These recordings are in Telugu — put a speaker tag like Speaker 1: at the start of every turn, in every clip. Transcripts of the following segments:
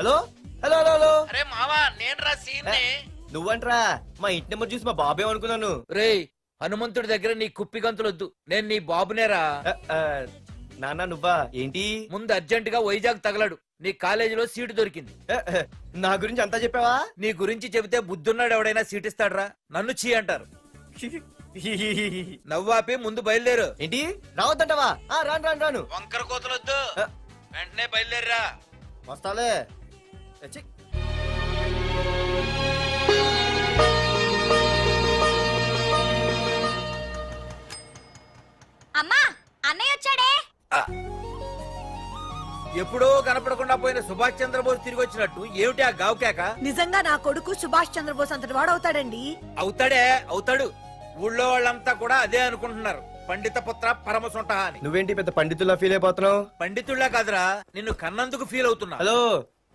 Speaker 1: హలో? Hello hello hello?
Speaker 2: అరే మావా నేను రా సీన్
Speaker 1: నువ్వంట్రా మా ఇంటి నెంబర్ చూసి మా బాబే అనుకున్నాను.
Speaker 2: రేయ్ హనుమంతుడి దగ్గర నీ కుప్పి గంతులొద్దు. నేను నీ బాబునేరా.
Speaker 1: ఆ, నాన్న నువ్వా? ఏంటి?
Speaker 2: ముందు అర్జెంట్గా వైజాగ్ తగలడు. నీ కాలేజీలో సీటు దొరికింది.
Speaker 1: నా గురించి అంతా చెప్పావా?
Speaker 2: నీ గురించి చెబితే బుద్ధున్నాడు ఎవడైనా సీట్ ఇస్తాడ్రా? నన్ను చీ అంటారు. నవ్వాపి ముందు బయలుదేరు.
Speaker 1: ఏంటి? రావద్దంటావా? ఆ, రాను రాను రాను.
Speaker 2: వంకర కోతలొద్దు. వెంటనే బయలుదేరరా.
Speaker 1: వస్తాలే.
Speaker 3: అమ్మా అన్నయ్య వచ్చాడే?
Speaker 2: ఎప్పుడో కనపడకుండా పోయిన సుభాష్ చంద్రబోస్ తిరిగి వచ్చినట్టు ఏమిటి ఆ గావుకేక
Speaker 4: నిజంగా నా కొడుకు సుభాష్ చంద్రబోస్ అంతటి వాడవుతాడండి.
Speaker 2: అవుతాడే అవుతాడు. ఊళ్ళో వాళ్ళంతా కూడా అదే అనుకుంటున్నారు. పండిత పుత్ర పరమ సొంట అని
Speaker 1: నువ్వేంటి పెద్ద పండితుల్లా ఫీల్ అయిపోతున్నావు?
Speaker 2: పండితుళ్ళ కాదురా నిన్ను కన్నందుకు ఫీల్ అవుతున్నా.
Speaker 1: హలో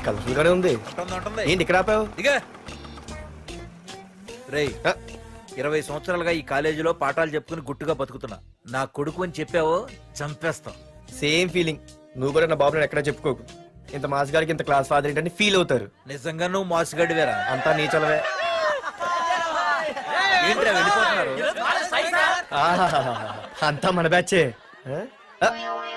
Speaker 1: నువ్వురా కలర్ఫుల్ గానే ఉంది.
Speaker 2: ఉంటుంది, ఉంటుంది.
Speaker 1: ఏంటి ఇక్కడ ఆపావు?
Speaker 2: దిగా
Speaker 1: ఆ,
Speaker 2: ఇరవై సంవత్సరాలుగా ఈ కాలేజీలో పాఠాలు చెప్పుకుని గుట్టుగా బతుకుతున్నా. నా కొడుకు అని చెప్పావో చంపేస్తాం.
Speaker 1: సేమ్ ఫీలింగ్ నువ్వు కూడా నా బాబు నేను ఎక్కడా చెప్పుకోకు. ఇంత మాస్ గారికి ఇంత క్లాస్ ఫాదర్ ఏంటని ఫీల్ అవుతారు.
Speaker 2: నిజంగా నువ్వు మాసుగడివేరా
Speaker 1: అంతా నీ చలవే.
Speaker 2: ఏంట్రా వెళ్ళిపోతున్నారు?
Speaker 1: ఆహాహాహా. అంతా మన బ్యాచే ఆ? ఆ,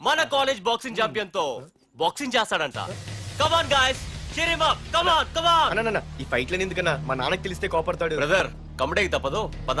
Speaker 5: మన కాలేజ్ బాక్సింగ్ ఛాంపియన్తో బాక్సింగ్ చేస్తాడంట. Come on guys come on come on
Speaker 1: అన్న, అన్న, ఈ ఫైట్లని ఎందుకన్నా? మా నాన్నకి తెలిస్తే కోపడతాడు.
Speaker 5: బ్రదర్ కమడేకి తప్పదు. పద.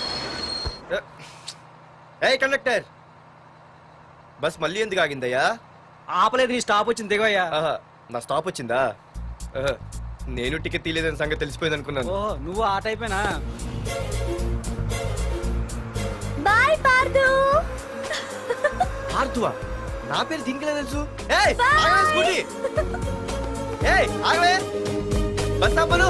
Speaker 1: ఏ కండక్టర్. బస్ మళ్ళీ ఎందుకు ఆగిందయ్యా?
Speaker 6: ఆపలేదు నీ స్టాప్ వచ్చింది దిగవయ్యా.
Speaker 1: ఆహా, నా స్టాప్ వచ్చిందా? ఆహా, నేను టికెట్ తీయలేదని సంగతి తెలిసిపోయింది అనుకున్నాను.
Speaker 6: ఓ నువ్వు ఆ టైపేనా?
Speaker 3: బాయ్ పార్దు.
Speaker 1: ఆర్తువా నా పేరు దీనికి ఎలా తెలుసు? ఏయ్, ఆగవే స్కూటీ. ఏయ్ ఆగవే. బస్ ఆపను.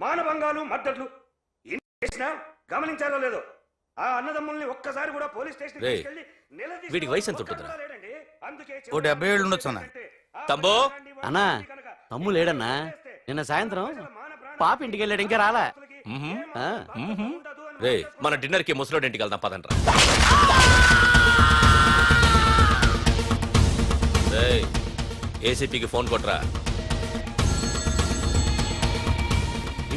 Speaker 7: మానభంగాలు మద్దతులు ఇన్ని చేసినా గమనించారో లేదో ఆ అన్నదమ్ముల్ని ఒక్కసారి కూడా పోలీస్ స్టేషన్
Speaker 8: రేయ్, వీడికి వయసు ఎంత ఉంటుందిరా? ఓ డెబ్బై ఏళ్ళు ఉండొచ్చు అన్న. తమ్ముడు?
Speaker 6: అన్నా, తమ్ము లేడన్నా. నిన్న సాయంత్రం పాప ఇంటికి వెళ్ళాడు ఇంకా రాలా ఆ.
Speaker 8: రే మన డిన్నర్కి ముసలోడి ఇంటికి వెళ్దాం పదండ్రా రేయ్, ఏసీపీకి ఫోన్ కొట్రా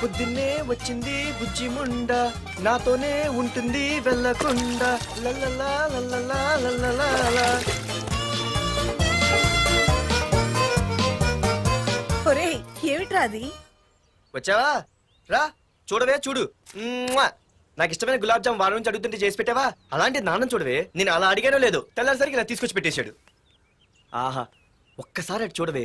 Speaker 1: పొద్దున్నే వచ్చింది బుజ్జి ముండ నాతోనే ఉంటుంది వెళ్ళకుండా. లల్లలా లల్లలా లల్లలా
Speaker 4: ఒరేయ్ ఏమిట్రా అది?
Speaker 1: వచ్చావా? రా చూడవే చూడు. మ్మ్వా! నాకు ఇష్టమైన గులాబ్ జామ్ వారం నుంచి అడుగుతుంటే చేసి పెట్టావా? అలాంటి నాన్న చూడవే నేను అలా అడిగానో లేదో తెల్లారిసరికి ఇలా తీసుకొచ్చి పెట్టేశాడు. ఆహా ఒక్కసారి అటు చూడవే.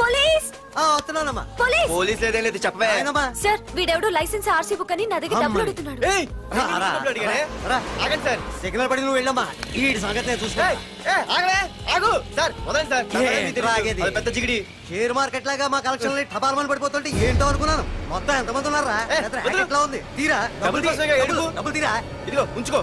Speaker 9: పోలీస్!
Speaker 6: వస్తున్నానమ్మా.
Speaker 9: పోలీస్!
Speaker 1: పోలీస్ లేదేం లేదు చెప్పవే.
Speaker 9: సార్ వీడెవడో లైసెన్స్ ఆర్సీ బుక్ అని నా దగ్గర డబ్బులు అడుగుతున్నాడు.
Speaker 1: ఏయ్,
Speaker 6: రా,
Speaker 1: నేను
Speaker 6: రా,
Speaker 1: డబ్బులు అడిగానే?
Speaker 6: రా.
Speaker 1: ఆగండి సార్.
Speaker 6: సిగ్నల్ పడి నువ్వు వెళ్ళమ్మా. ఈ సంగతి నేను చూసుకో
Speaker 1: ఆగు. సార్ వదండి సార్.
Speaker 6: ఆగేది?
Speaker 1: పెద్ద జిగిడి.
Speaker 6: షేర్ మార్కెట్ లాగా మా కలెక్షన్ టపాల్మని పడిపోతుంటే ఏంటో అనుకున్నాను. మొత్తం ఎంతమంది ఉన్నారా?
Speaker 1: ఏ,
Speaker 6: పెద్ద
Speaker 1: వదిలు.
Speaker 6: racket లా ఉంది? తీరా
Speaker 1: డబ్బులు.
Speaker 6: డబ్బులు తీరా?
Speaker 1: ఇదిగో ఉంచుకో.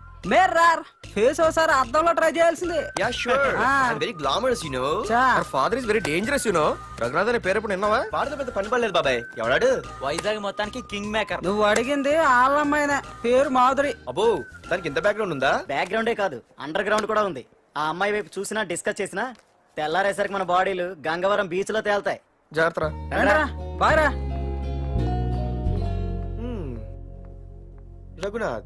Speaker 10: face ఒకసారి అద్దంలో ట్రై చేయాల్సింది.
Speaker 1: Yeah sure
Speaker 10: Ah.
Speaker 1: I'm very glamorous you know
Speaker 10: చా.
Speaker 1: Father is very dangerous you know Raghunath అనే పేరు ఎప్పుడు విన్నావా? వాడితో పెద్ద పని పడలేదు బాబాయ్. ఎవడాడు?
Speaker 10: వైజాగ్ మొత్తానికి కింగ్ మేకర్ నువ్వు అడిగింది ఆళ్ళమ్మాయినే. పేరు మాధురి.
Speaker 1: అబ్బో దానికి ఇంత బ్యాక్గ్రౌండ్ ఉందా?
Speaker 6: బ్యాక్గ్రౌండే కాదు అండర్ గ్రౌండ్ కూడా ఉంది. ఆ అమ్మాయి వైపు చూసినా డిస్కస్ చేసినా తెల్లారేసరికి మన బాడీలు గంగవరం బీచ్లో తేల్తాయి.
Speaker 1: జాగ్రత్త
Speaker 10: రండిరా,
Speaker 1: రఘునాథ్.